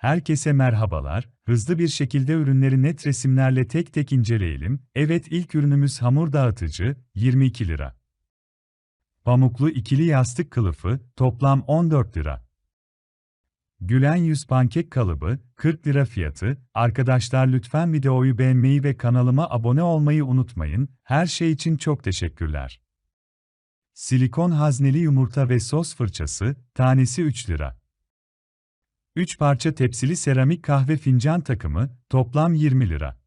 Herkese merhabalar. Hızlı bir şekilde ürünleri net resimlerle tek tek inceleyelim. Evet ilk ürünümüz hamur dağıtıcı, 22 lira. Pamuklu ikili yastık kılıfı, toplam 14 lira. Gülen yüz pankek kalıbı, 40 lira fiyatı. Arkadaşlar lütfen videoyu beğenmeyi ve kanalıma abone olmayı unutmayın. Her şey için çok teşekkürler. Silikon hazneli yumurta ve sos fırçası, tanesi 3 lira. 3 parça tepsili seramik kahve fincan takımı, toplam 20 lira.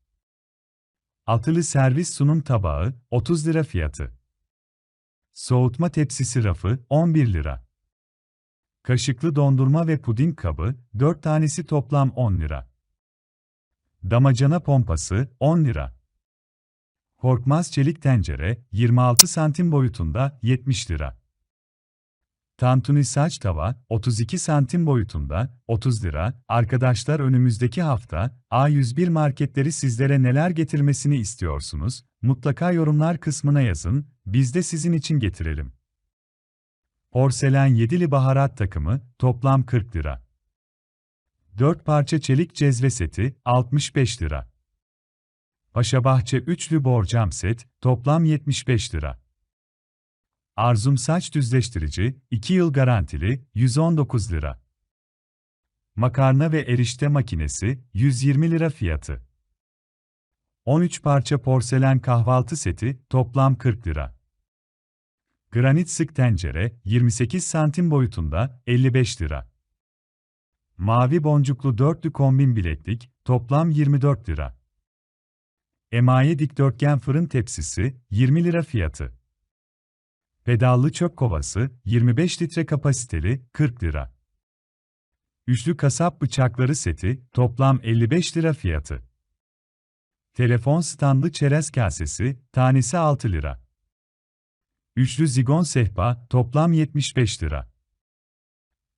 Altılı servis sunum tabağı, 30 lira fiyatı. Soğutma tepsisi rafı, 11 lira. Kaşıklı dondurma ve puding kabı, 4 tanesi toplam 10 lira. Damacana pompası, 10 lira. Korkmaz çelik tencere, 26 santim boyutunda, 70 lira. Tantuni saç tava, 32 santim boyutunda, 30 lira. Arkadaşlar önümüzdeki hafta, A101 marketleri sizlere neler getirmesini istiyorsunuz? Mutlaka yorumlar kısmına yazın, biz de sizin için getirelim. Porselen yedili baharat takımı, toplam 40 lira. 4 parça çelik cezve seti, 65 lira. Paşabahçe üçlü borcam set, toplam 75 lira. Arzum saç düzleştirici, 2 yıl garantili, 119 lira. Makarna ve erişte makinesi, 120 lira fiyatı. 13 parça porselen kahvaltı seti, toplam 40 lira. Granit sık tencere, 28 santim boyutunda, 55 lira. Mavi boncuklu dörtlü kombin bileklik, toplam 24 lira. Emaye dikdörtgen fırın tepsisi, 20 lira fiyatı. Pedallı çöp kovası, 25 litre kapasiteli, 40 lira. Üçlü kasap bıçakları seti, toplam 55 lira fiyatı. Telefon standı çerez kasesi, tanesi 6 lira. Üçlü zigon sehpa, toplam 75 lira.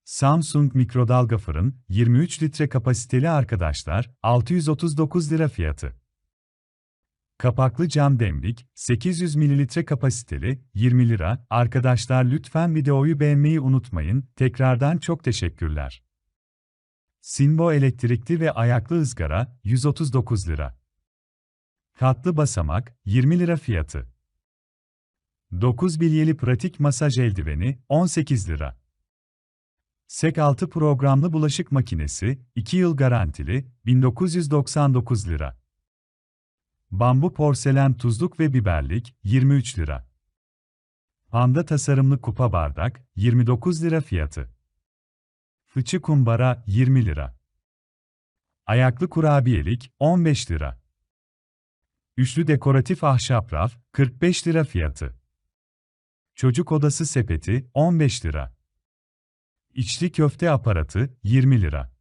Samsung mikrodalga fırın, 23 litre kapasiteli arkadaşlar, 639 lira fiyatı. Kapaklı cam demlik, 800 ml kapasiteli, 20 lira. Arkadaşlar lütfen videoyu beğenmeyi unutmayın. Tekrardan çok teşekkürler. Sinbo elektrikli ve ayaklı ızgara, 139 lira. Katlı basamak, 20 lira fiyatı. 9 bilyeli pratik masaj eldiveni, 18 lira. Sek 6 programlı bulaşık makinesi, 2 yıl garantili, 1999 lira. Bambu porselen tuzluk ve biberlik, 23 lira. Panda tasarımlı kupa bardak, 29 lira fiyatı. Fıçı kumbara, 20 lira. Ayaklı kurabiyelik, 15 lira. Üçlü dekoratif ahşap raf, 45 lira fiyatı. Çocuk odası sepeti, 15 lira. İçli köfte aparatı, 20 lira.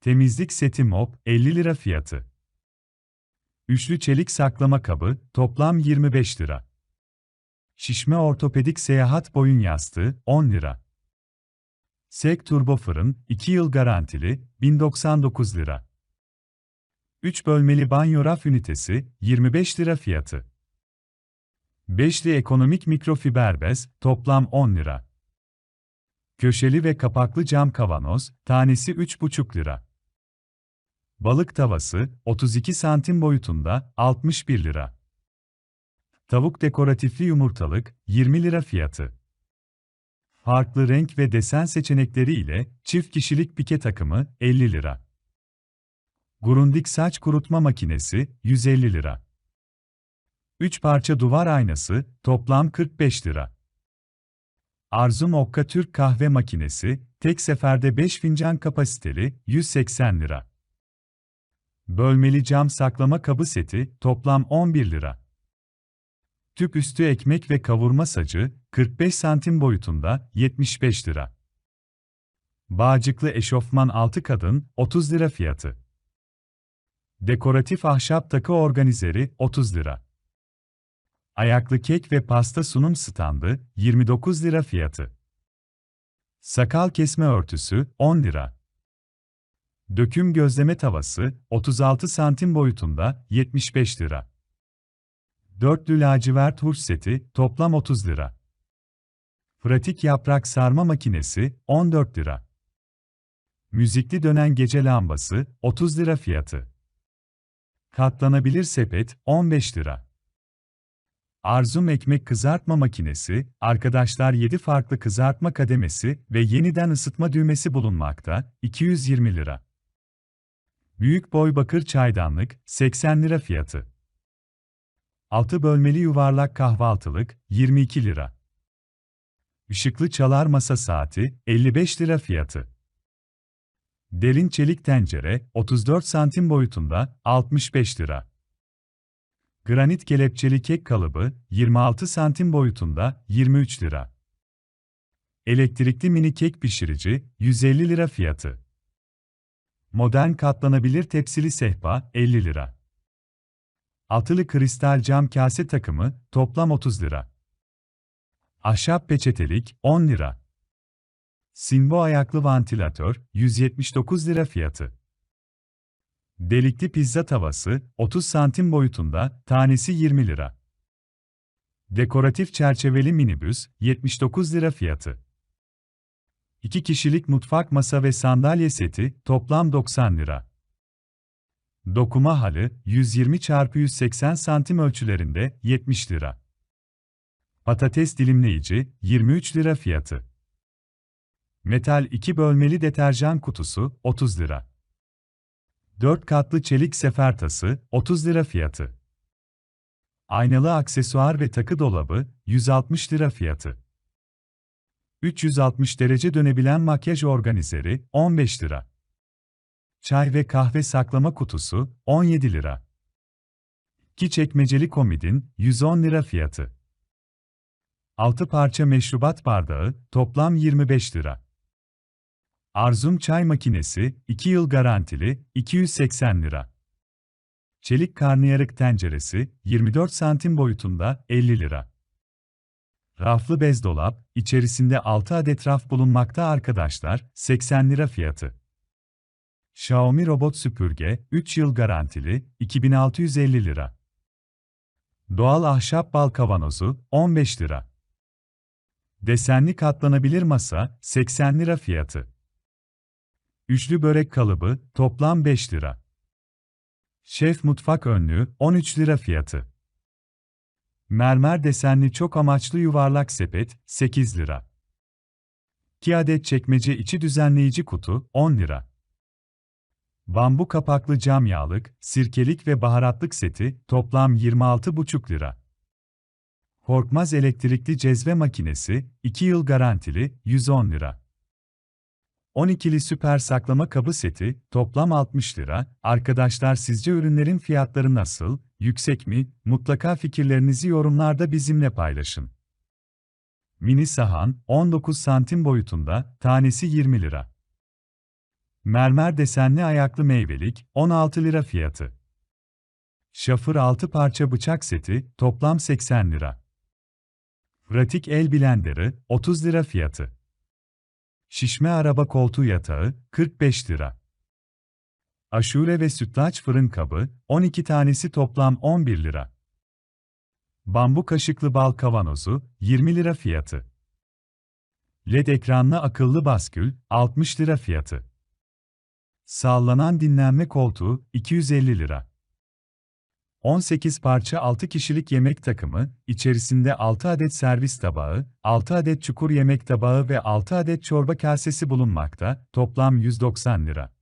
Temizlik seti mop, 50 lira fiyatı. Üçlü çelik saklama kabı, toplam 25 lira. Şişme ortopedik seyahat boyun yastığı, 10 lira. Sek turbo fırın, 2 yıl garantili, 1099 lira. 3 bölmeli banyo raf ünitesi, 25 lira fiyatı. Beşli ekonomik mikrofiber bez, toplam 10 lira. Köşeli ve kapaklı cam kavanoz, tanesi 3,5 lira. Balık tavası, 32 santim boyutunda, 61 lira. Tavuk dekoratifli yumurtalık, 20 lira fiyatı. Farklı renk ve desen seçenekleri ile çift kişilik pike takımı, 50 lira. Grundig saç kurutma makinesi, 150 lira. 3 parça duvar aynası, toplam 45 lira. Arzum Okka Türk kahve makinesi, tek seferde 5 fincan kapasiteli, 180 lira. Bölmeli cam saklama kabı seti, toplam 11 lira. Tüp üstü ekmek ve kavurma sacı, 45 santim boyutunda, 75 lira. Bağcıklı eşofman altı kadın, 30 lira fiyatı. Dekoratif ahşap takı organizeri, 30 lira. Ayaklı kek ve pasta sunum standı, 29 lira fiyatı. Sakal kesme örtüsü, 10 lira. Döküm gözleme tavası, 36 santim boyutunda, 75 lira. Dörtlü lacivert hurç seti, toplam 30 lira. Pratik yaprak sarma makinesi, 14 lira. Müzikli dönen gece lambası, 30 lira fiyatı. Katlanabilir sepet, 15 lira. Arzum ekmek kızartma makinesi, arkadaşlar 7 farklı kızartma kademesi ve yeniden ısıtma düğmesi bulunmakta, 220 lira. Büyük boy bakır çaydanlık, 80 lira fiyatı. 6 bölmeli yuvarlak kahvaltılık, 22 lira. Işıklı çalar masa saati, 55 lira fiyatı. Derin çelik tencere, 34 santim boyutunda, 65 lira. Granit kelepçeli kek kalıbı, 26 santim boyutunda, 23 lira. Elektrikli mini kek pişirici, 150 lira fiyatı. Modern katlanabilir tepsili sehpa, 50 lira. Altılı kristal cam kase takımı, toplam 30 lira. Ahşap peçetelik, 10 lira. Sinbo ayaklı vantilatör, 179 lira fiyatı. Delikli pizza tavası, 30 santim boyutunda, tanesi 20 lira. Dekoratif çerçeveli minibüs, 79 lira fiyatı. 2 kişilik mutfak masa ve sandalye seti, toplam 90 lira. Dokuma halı, 120 x 180 santim ölçülerinde, 70 lira. Patates dilimleyici, 23 lira fiyatı. Metal 2 bölmeli deterjan kutusu, 30 lira. 4 katlı çelik sefer tası, 30 lira fiyatı. Aynalı aksesuar ve takı dolabı, 160 lira fiyatı. 360 derece dönebilen makyaj organizeri, 15 lira. Çay ve kahve saklama kutusu, 17 lira. 2 çekmeceli komidin, 110 lira fiyatı. 6 parça meşrubat bardağı, toplam 25 lira. Arzum çay makinesi, 2 yıl garantili, 280 lira. Çelik karnıyarık tenceresi, 24 santim boyutunda, 50 lira. Raflı bez dolap, içerisinde 6 adet raf bulunmakta arkadaşlar, 80 lira fiyatı. Xiaomi robot süpürge, 3 yıl garantili, 2650 lira. Doğal ahşap bal kavanozu, 15 lira. Desenli katlanabilir masa, 80 lira fiyatı. Üçlü börek kalıbı, toplam 5 lira. Şef mutfak önlüğü, 13 lira fiyatı. Mermer desenli çok amaçlı yuvarlak sepet, 8 lira. 2 adet çekmece içi düzenleyici kutu, 10 lira. Bambu kapaklı cam yağlık, sirkelik ve baharatlık seti, toplam 26,5 lira. Korkmaz elektrikli cezve makinesi, 2 yıl garantili, 110 lira. 12'li süper saklama kabı seti, toplam 60 lira. Arkadaşlar sizce ürünlerin fiyatları nasıl, yüksek mi? Mutlaka fikirlerinizi yorumlarda bizimle paylaşın. Mini sahan, 19 santim boyutunda, tanesi 20 lira. Mermer desenli ayaklı meyvelik, 16 lira fiyatı. Şafır 6 parça bıçak seti, toplam 80 lira. Pratik el blenderı, 30 lira fiyatı. Şişme araba koltuğu yatağı, 45 lira. Aşure ve sütlaç fırın kabı, 12 tanesi toplam 11 lira. Bambu kaşıklı bal kavanozu, 20 lira fiyatı. LED ekranlı akıllı baskül, 60 lira fiyatı. Sallanan dinlenme koltuğu, 250 lira. 18 parça 6 kişilik yemek takımı, içerisinde 6 adet servis tabağı, 6 adet çukur yemek tabağı ve 6 adet çorba kasesi bulunmakta, toplam 190 lira.